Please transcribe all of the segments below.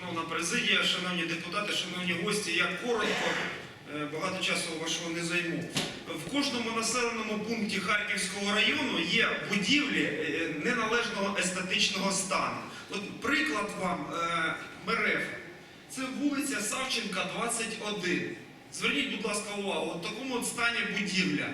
Шановна президія, шановні депутати, шановні гості, я коротко, е, багато часу вашого не займу. В кожному населеному пункті Харківського району є будівлі е, неналежного естетичного стану. От приклад вам е, МРФ. Це вулиця Савченка, 21. Зверніть, будь ласка, увагу, от в такому от стані будівля.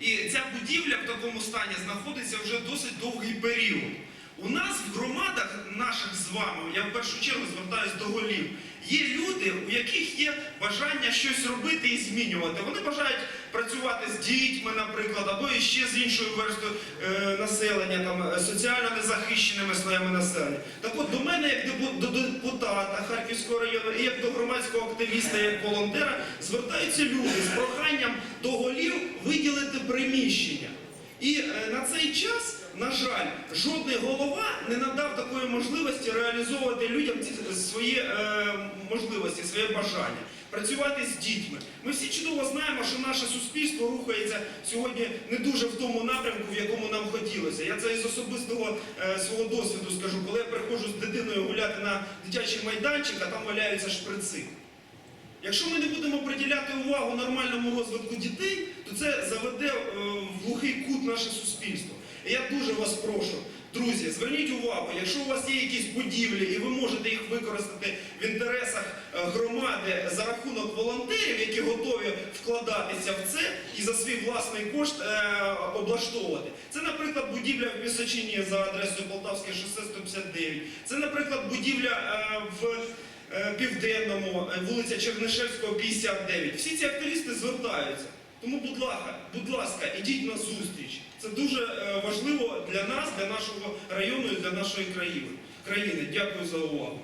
І ця будівля в такому стані знаходиться вже досить довгий період. У нас в громадах наших з вами, я в першу чергу звертаюся до голів, є люди, у яких є бажання щось робити і змінювати. Вони бажають працювати з дітьми, наприклад, або ще з іншою верстою е, населення, там, е, соціально незахищеними слоями населення. Так от до мене, як до депутата Харківського району, і як до громадського активіста, як волонтера, звертаються люди з проханням до голів виділити приміщення. І е, на цей час, на жаль, жодний голова не надав такої можливості реалізовувати людям свої е, можливості, своє бажання, працювати з дітьми. Ми всі чудово знаємо, що наше суспільство рухається сьогодні не дуже в тому напрямку, в якому нам хотілося. Я це із особистого е, свого досвіду скажу, коли я приходжу з дитиною гуляти на дитячий майданчик, а там валяються шприци. Якщо ми не будемо приділяти увагу нормальному розвитку дітей, то це заведе е, в глухий кут наше суспільство. І я дуже вас прошу, друзі, зверніть увагу, якщо у вас є якісь будівлі і ви можете їх використати в інтересах е, громади за рахунок волонтерів, які готові вкладатися в це і за свій власний кошт е, облаштовувати. Це, наприклад, будівля в Пісочині за адресою Полтавське шосе 159. Це, наприклад, будівля е, в е, Південному, е, вулиця Чернишевського, 59. Всі ці активісти звертаються. Тому, будь ласка, будь ласка, ідіть на зустріч. Це дуже е, важливо для нас, для нашого району і для нашої країни. країни. Дякую за увагу.